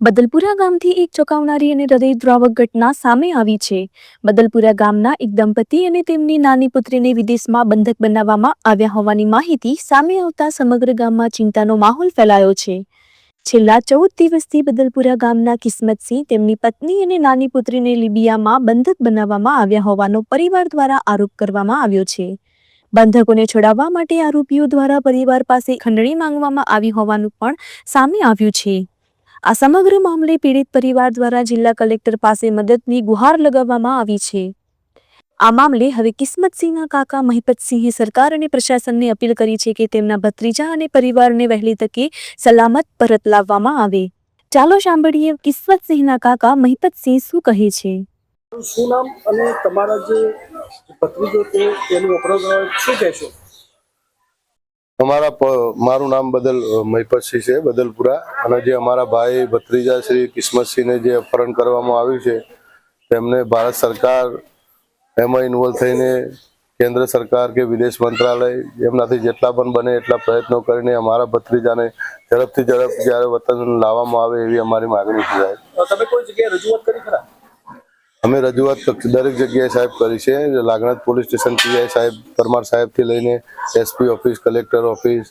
બદલપુરા ગામથી એક ચોંકાવનારી અને હૃદયદ્રાવક ઘટના સામે આવી છે. બદલપુરા ગામના એક દંપતી અને તેમની નાની પુત્રીને વિદેશમાં બંધક બનાવવામાં આવ્યા હોવાની માહિતી સામે આવતા સમગ્ર ગામમાં ચિંતાનો માહોલ ફેલાયો છે. છેલ્લા ચૌદ દિવસથી બદલપુરા ગામના કિસ્મતસિંહ તેમની પત્ની અને નાની પુત્રીને લિબિયામાં બંધક બનાવવામાં આવ્યા હોવાનો પરિવાર દ્વારા આરોપ કરવામાં આવ્યો છે. બંધકોને છોડાવવા માટે આરોપીઓ દ્વારા પરિવાર પાસે ખંડણી માંગવામાં આવી હોવાનું પણ સામે આવ્યું છે. આ સમગ્ર મામલે પીડિત પરિવાર દ્વારા જિલ્લા કલેક્ટર પાસે મદદની ગુહાર લગાવવામાં આવી છે. આ મામલે હવે કિસ્મતસિંહના કાકા મહિપતસિંહે સરકાર અને પ્રશાસનને અપીલ કરી છે કે તેમના ભત્રીજા અને પરિવારને વહેલી તકે સલામત પરત લાવવામાં આવે. ચાલો સાંભળીએ કિસ્મતસિંહના કાકા મહિપતસિંહ શું કહે છે. શું નામ અને તમારા જે ભત્રીજો છે તેનું અપરાધ શું કહેશો? અમારા મારું નામ બદલ મહિપતસિંહ છે, બદલપુરા. અને જે અમારા ભાઈ ભત્રીજા શ્રી કિસ્મતસિંહને જે અપહરણ કરવામાં આવ્યું છે, તેમને ભારત સરકાર એમાં ઇન્વોલ્વ થઈને કેન્દ્ર સરકાર કે વિદેશ મંત્રાલય એમનાથી જેટલા પણ બને એટલા પ્રયત્નો કરીને અમારા ભત્રીજાને ઝડપથી ઝડપ જ્યારે વતન લાવવામાં આવે એવી અમારી માગણી છે. સાહેબ તમે કોઈ જગ્યાએ રજૂઆત કરી ખરા? અમે રજૂઆત દરેક જગ્યાએ સાહેબ કરી છે. લાગણાત પોલીસ સ્ટેશન પીઆઈ સાહેબ પરમાર સાહેબથી લઈને એસપી ઓફિસ કલેક્ટર ઓફિસ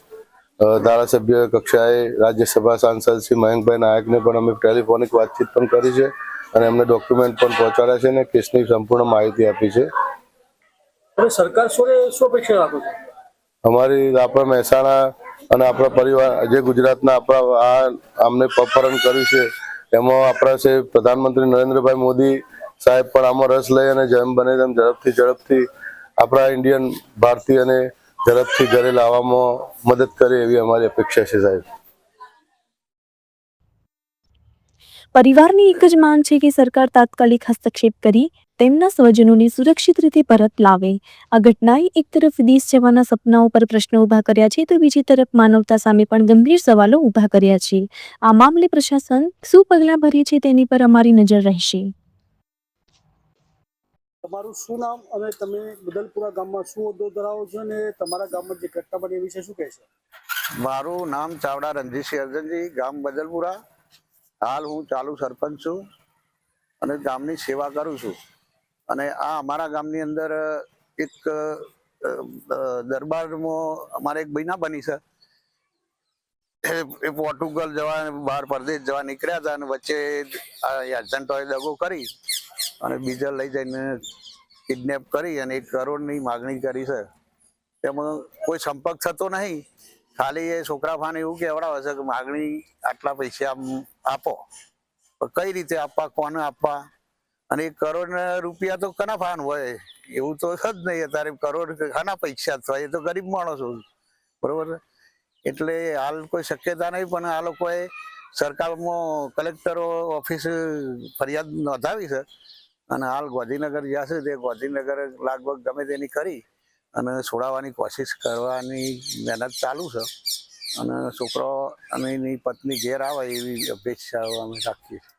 ધારાસભ્ય કક્ષાએ રાજ્યસભા સાંસદ શ્રી મયંકભાઈ નાયકને પણ અમે ટેલિફોનિક વાતચીત પણ કરી છે અને એમને ડોક્યુમેન્ટ પણ પહોંચાડ્યા છે અને કેસની સંપૂર્ણ માહિતી આપી છે. સરકાર શું અપેક્ષા રાખો છો? અમારી આપણા મહેસાણા અને આપણા પરિવાર જે ગુજરાતના આપણા આ આમને અપહરણ કર્યું છે એમાં આપણા છે પ્રધાનમંત્રી નરેન્દ્રભાઈ મોદી સાહેબ પણ આમાં રસ લઈ અને જેમ બને તેમ ઝડપથી ઝડપથી આપણા ઇન્ડિયન ભારતીયને ઝડપથી ઘરે લાવવામાં મદદ કરે એવી અમારી અપેક્ષા છે સાહેબ. પરિવારની એક જ માંગ છે કે સરકાર તાત્કાલિક હસ્તક્ષેપ કરી તેમના સ્વજનોને સુરક્ષિત રીતે પરત લાવે. આ ઘટનાએ એક તરફ વિદેશ જવાના સપનાઓ પર પ્રશ્નો ઊભા કર્યા છે તો બીજી તરફ માનવતા સામે પણ ગંભીર સવાલો ઊભા કર્યા છે. આ મામલે પ્રશાસન શું પગલાં ભરે છે તેની પર અમારી નજર રહેશે. તમારું શું નામ અને તમે બદલપુરા ગામમાં શું હોદ્દો ધરાવો છો અને તમારા ગામમાં જે ઘટના બની વિશે શું કહેશો મારું નામ ચાવડા રણજીતસિંહ અર્જનજી, ગામ બદલપુરા. હાલ હું ચાલુ સરપંચ છું અને ગામની સેવા કરું છું. અને આ અમારા ગામની અંદર એક દરબારમાં અમારે એક બહેના બની છે. એ પોર્ટુગલ જવા, બહાર પરદેશ જવા નીકળ્યા હતા અને વચ્ચે આ એજન્ટોએ દગો કરી. અને બીજા લઈ જઈને કિડનેપ કરી અને એક કરોડની માગણી કરી છે. તેમાં કોઈ સંપર્ક થતો નહીં. ખાલી એ છોકરા ફાને એવું કહેવડાવે છે કે માગણી આટલા પૈસા આમ આપો. કઈ રીતે આપવા, કોને આપવા? અને એક કરોડ રૂપિયા તો કના ફાન હોય? એવું તો જ નહીં અત્યારે કરોડ ખાના પૈસા હોય એ તો ગરીબ માણસો બરોબર? એટલે હાલ કોઈ શક્યતા નહીં, પણ આ લોકોએ સરકારમાં કલેક્ટરો, ઓફિસ ફરિયાદ નોંધાવી છે. અને હાલ ગાંધીનગર જ્યાં છે, તે ગાંધીનગર લગભગ ગમે તેની કરી અને છોડાવવાની કોશિશ કરવાની મહેનત ચાલુ છે. અને છોકરો અને એની પત્ની ઘેર આવે એવી અપેક્ષાઓ અમે રાખીએ છીએ.